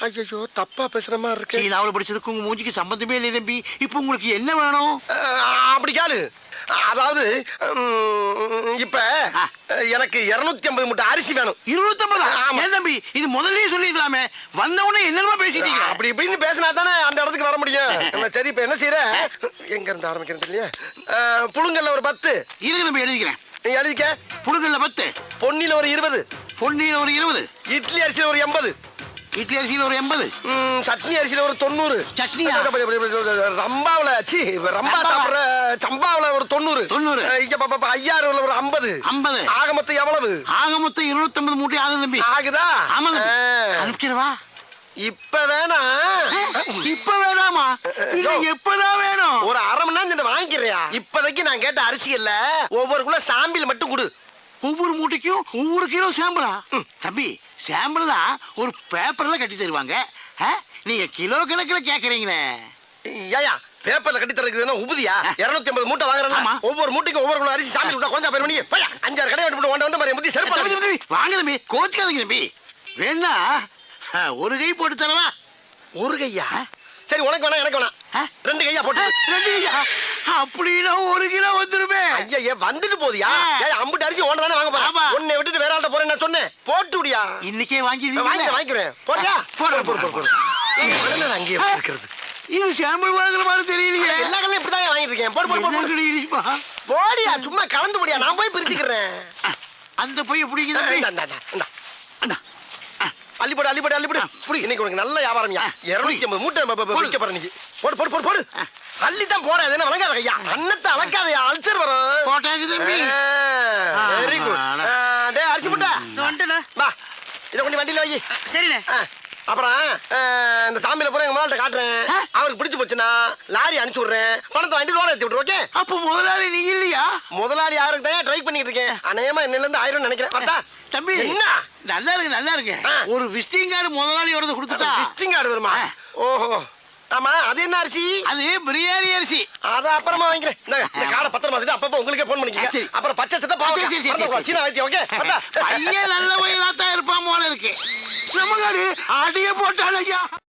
ஐயோ தப்பா பேசுற மாதிரி இருக்கு. சீனாவில் படிச்சதுக்கு உங்க மூஞ்சிக்கு சம்பந்தமே இல்லை தம்பி. இப்போ உங்களுக்கு என்ன வேணும்? அப்படி கேளு. அதாவது இப்ப. எனக்கு இருநூத்தி ஐம்பது மூட்டை அரிசி வேணும். இருநூத்தம்பதா? ஆமா. ஏன் தம்பி? இது முதல்லயே சொல்லிக்கலாமே வந்த உடனே என்னமா பேசிட்டீங்க. அப்படி இப்படின்னு பேசினா தானே அந்த இடத்துக்கு வர முடியும். சரி இப்ப என்ன செய்யற எங்க இருந்து ஆரம்பிக்கிறது இல்லையா? அஹ், புழுங்கல்ல ஒரு பத்து. இருங்க தம்பி எழுதிக்கிறேன். நீ எழுதிக்க. புடுங்கல்ல பத்து. பொன்னில ஒரு இருபது. பொன்னியில் ஒரு இருபது. இட்லி அரிசியில ஒரு எண்பது. இட்லி அரிசியில் ஒரு எண்பது. சட்னி அரிசியில ஒரு தொண்ணூறு. சட்னியா? ரம்பாவுல சி ரம்பா. சாப்பிடுற சம்பாவுல ஒரு தொண்ணூறு. தொண்ணூறு. இங்க ஐயாறுல ஒரு ஐம்பது. ஐம்பது. ஆக மொத்தம் எவ்வளவு? ஆக மொத்தம் இருநூத்தம்பது மூட்டை ஆகுது தம்பி. ஆகுதா? ஆமாங்க. அஹ், அனுப்பிச்சிடவா? இப்ப வேணா. இப்ப வேணாமா. எப்பதான் வேணும்? ஒரு அரை மணி நேரம் வாங்கிக்கிறியா? இப்போதைக்கு நான் கேட்ட அரிசி இல்ல. ஒவ்வொரு குள்ள சாம்பிள் மட்டும் கொடு. ஒவ்வொரு மூட்டைக்கும் ஒவ்வொரு கிலோ சாம்பிளா தம்பி சாம்பிள்னா ஒரு பேப்பர்ல கட்டி தருவாங்க. ஆ? நீங்க கிலோ கணக்குல கேக்குறீங்களே. ஏயா பேப்பர்ல கட்டி தரக்குதுன்னா உபதியா இருநூத்தி ஐம்பது மூட்டை. வாங்குறேன் ஒவ்வொரு மூட்டைக்கும் ஒவ்வொரு அரிசி சாம்பிள் விட்டா கொஞ்சம் பேர் பண்ணி பையா அஞ்சாறு கடை விட்டு ஒன்று வந்து மாதிரி முத்தி செருப்பு வாங்க தம்பி. கோச்சிக்காதீங்க தம்பி. வேணா ஒரு கை போட்டு தரவா? ஒரு கையா? சரி உனக்கு வேணா எனக்கு வேணா ஆ? ரெண்டு கையா போட்டு. ரெண்டு கையா? அப்படின்னா ஒரு கிலோ வந்துருமே. ஐயா வந்துட்டு போதியா அம்புட்டு அரிசி ஒன்று தானே வாங்க ஆமா. ஆள்கிட்ட போறேன் நான் சொன்னேன் போட்டு விடியா இன்னைக்கே வாங்கி வாங்கிக்கிறேன். வாங்கிக்கிறேன் போறியா போடு, போடு போடு போடு. உடனே நான் அங்கேயே இருக்கிறது இது சாம்பிள் வாங்குற மாதிரி தெரியலையே. எல்லா கல்லையும் இப்படிதான் வாங்கிட்டு இருக்கேன் போடு போடு போடு? போடியா சும்மா கலந்து போடியா. நான் போய் பிரிச்சுக்கிறேன். அந்த பைய பிடிக்குது தம்பி. இந்தா, இந்தா, இந்தா, இந்தா. அண்ணா, ஆ, அள்ளி போடு இன்னைக்கு உனக்கு நல்ல வியாபாரம்யா ஆ, இருநூத்தி ஐம்பது மூட்டை ப- ப- போடு. விற்க போற இன்னைக்கு. போடு போடு போடு போடு. அள்ளி தான் போட என்ன வழங்காத ஐயா. அன்னத்தை அளக்காதயா அல்சர் வரும். தம்பி வெரி குட் ஆ, டேய் அரிசி முட்டை வந்துட்டேண்ணா வா இதை கொண்டு வண்டியில வை சரிண்ணே. அப்புறம் இந்த சாமியில பூரா எங்க முதல்கிட்ட காட்டுறேன். அவருக்கு பிடிச்சு போச்சுன்னா லாரி அனுப்பிச்சு விடுறேன். பணத்தை வண்டி லோட ஏத்தி விட்டுரு ஓகே அப்ப முதலாளி நீங்க இல்லையா? முதலாளி யாருக்கு தான் ட்ரை பண்ணிட்டு இருக்கேன். அநேகமா இன்னில இருந்து ஆயிரம் நினைக்கிறேன் பார்த்தா? தம்பி என்ன? நல்லா இருக்கு நல்லா இருக்கு. ஒரு விசிட்டிங் கார்டு முதலாளியோட கொடுத்துட்டா? விசிட்டிங் கார்டு வருமா. ஓஹோ. ஆமா அது என்ன அரிசி? அது பிரியாணி அரிசி. அத அப்புறமா வாங்கிக்கிறேன். இந்த கார்டை பத்திரமா அப்பப்போ உங்களுக்கே போன் பண்ணிக்கங்க. அப்புறம் பச்சை சட்டை சரி, பாவம். சீனா வைத்தியம் ஓகே நல்ல வயலா தான் அடிய போட்டான் ஐயா